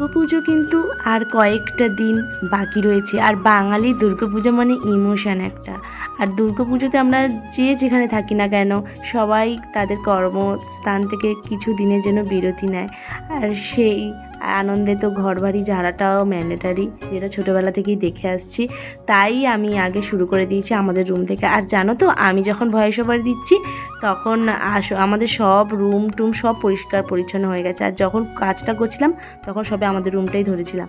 দুর্গাপুজো কিন্তু আর কয়েকটা দিন বাকি রয়েছে। আর বাঙালি দুর্গাপুজো মানে ইমোশান একটা। আর দুর্গাপুজোতে আমরা যে যেখানে থাকি না কেন, সবাই তাদের কর্মস্থান থেকে কিছু দিনের জন্য বিরতি নেয়। আর সেই আনন্দে তো ঘর বাড়ি ঝাড়াটাও ম্যান্ডেটারি যেটা ছোটোবেলা থেকেই দেখে আসছি। তাই আমি আগে শুরু করে দিয়েছি আমাদের রুম থেকে। আর জানো তো, আমি যখন ভয়েস ওভার দিচ্ছি, তখন আস, আমাদের সব রুম টুম সব পরিষ্কার পরিচ্ছন্ন হয়ে গেছে। আর যখন কাজটা করছিলাম, তখন সবে আমাদের রুমটাই ধরেছিলাম।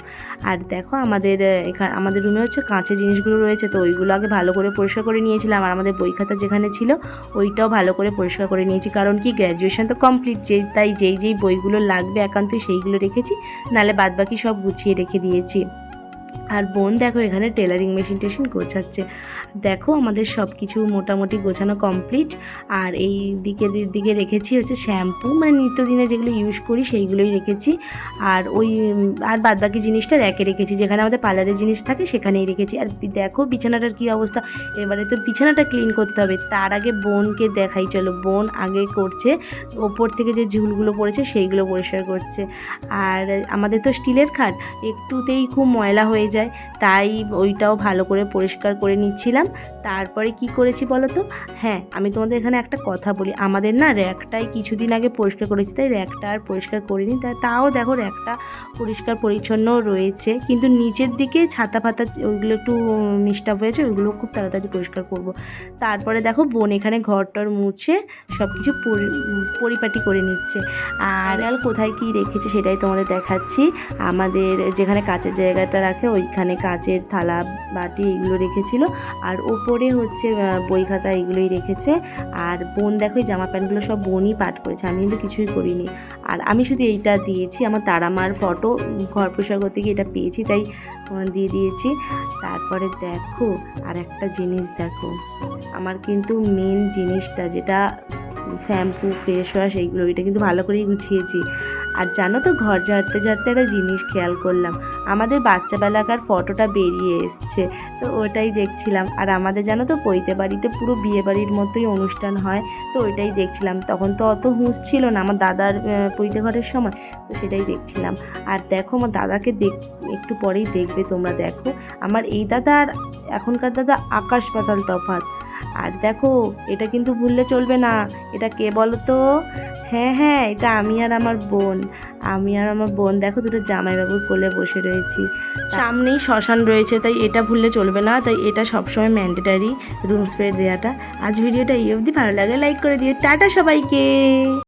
আর দেখো আমাদের এখানে আমাদের রুমে হচ্ছে কাঁচের জিনিসগুলো রয়েছে, তো ওইগুলো আগে ভালো করে পরিষ্কার করে নিয়েছিলাম। আর আমাদের বই খাতা যেখানে ছিল, ওইটাও ভালো করে পরিষ্কার করে নিয়েছি। কারণ কি গ্র্যাজুয়েশন তো কমপ্লিট যে তাই যেই যেই বইগুলো লাগবে একান্তই সেইগুলো রেখেছি। নালে বাদবাকি সব গুছিয়ে রেখে দিয়েছি। আর বোন দেখো এখানে টেলারিং মেশিন টেশিন গোছাচ্ছে। দেখো আমাদের সব কিছু মোটামুটি গোছানো কমপ্লিট আর এই দিকে দিকে রেখেছি হচ্ছে শ্যাম্পু মানে নিত্যদিনে যেগুলো ইউজ করি সেইগুলোই রেখেছি। আর ওই, আর বাদবাকি জিনিসটা র্যাকে রেখেছি। যেখানে আমাদের পার্লারের জিনিস থাকে সেখানেই রেখেছি। আর দেখো বিছানাটার কী অবস্থা। এবারে তো বিছানাটা ক্লিন করতে হবে। তার আগে বোনকে দেখাই। চলো বোন আগে করছে। ওপর থেকে যে ঝুলগুলো পড়েছে সেইগুলো পরিষ্কার করছে। আর আমাদের তো স্টিলের খাট। একটুতেই খুব ময়লা হয়ে যায়। তাই ওইটাও ভালো করে পরিষ্কার করে নিচ্ছিলাম। তারপরে কি করেছি বলো তো হ্যাঁ আমি তোমাদের এখানে একটা কথা বলি। আমাদের না র্যাকটাই কিছুদিন আগে পরিষ্কার করেছি, তাই র্যাকটা আর পরিষ্কার করিনি। তা, তাও দেখো র্যাকটা পরিষ্কার পরিচ্ছন্ন রয়েছে, কিন্তু নিচের দিকে ছাতা ফাতা ওইগুলো একটু মিস্টাপ হয়েছে, ওইগুলো খুব তাড়াতাড়ি পরিষ্কার করব। তারপরে দেখো বোন এখানে ঘরটর মুছে সব কিছু পরি- পরিপাটি করে নিচ্ছে। আর কোথায় কি রেখেছে সেটাই তোমাদের দেখাচ্ছি। আমাদের যেখানে কাঁচের জায়গাটা রাখে ওইখানে কাঁচের থালা, বাটি এগুলো রেখেছিল। আর ওপরে হচ্ছে বই খাতা এগুলোই রেখেছে। আর বোন দেখো, এই জামা প্যান্টগুলো সব বোনই পাঠ করেছে। আমি কিন্তু কিছুই করিনি। আর আমি শুধু এইটা দিয়েছি, আমার তারামার ফটো, ঘর পরিষ্কার করতে গিয়ে এটা পেয়েছি, তাই দিয়ে দিয়েছি। তারপরে দেখো, আর একটা জিনিস দেখো, আমার কিন্তু মেন জিনিসটা যেটা শ্যাম্পু ফেস ওয়াশ এইগুলো, এটা কিন্তু ভালো করেই গুছিয়েছি। আর জানো তো ঘর ঝাড়তে ঝাড়তে একটা জিনিস খেয়াল করলাম। আমাদের বাচ্চাবেলাকার ফটোটা বেরিয়ে এসছে, তো ওটাই দেখছিলাম। আর আমাদের জানো তো পৈতে বাড়িতে পুরো বিয়ে বাড়ির মতোই অনুষ্ঠান হয়, তো ওইটাই দেখছিলাম। তখন তো অত হুঁশ ছিল না আমার দাদার পৈতে ঘরের সময়, তো সেটাই দেখছিলাম। আর দেখো আমার দাদাকে দেখ, একটু পরেই দেখবে তোমরা দেখো। আমার এই দাদা আর এখনকার দাদা আকাশ পাতাল তফাৎ। আর দেখো, এটা কিন্তু ভুললে চলবে না। এটা কে বলো তো? হ্যাঁ হ্যাঁ এটা আমি আর আমার বোন। আমি আর আমার বোন, দেখো দুটো জামাইবাবুর কোলে বসে রয়েছি। সামনেই শ্মশান রয়েছে, তাই এটা ভুললে চলবে না। তাই এটা সবসময় ম্যান্ডেটারি রুম স্প্রে দেওয়াটা আজ ভিডিওটা এই অবধি। ভালো লাগে লাইক করে দিও। টাটা সবাইকে!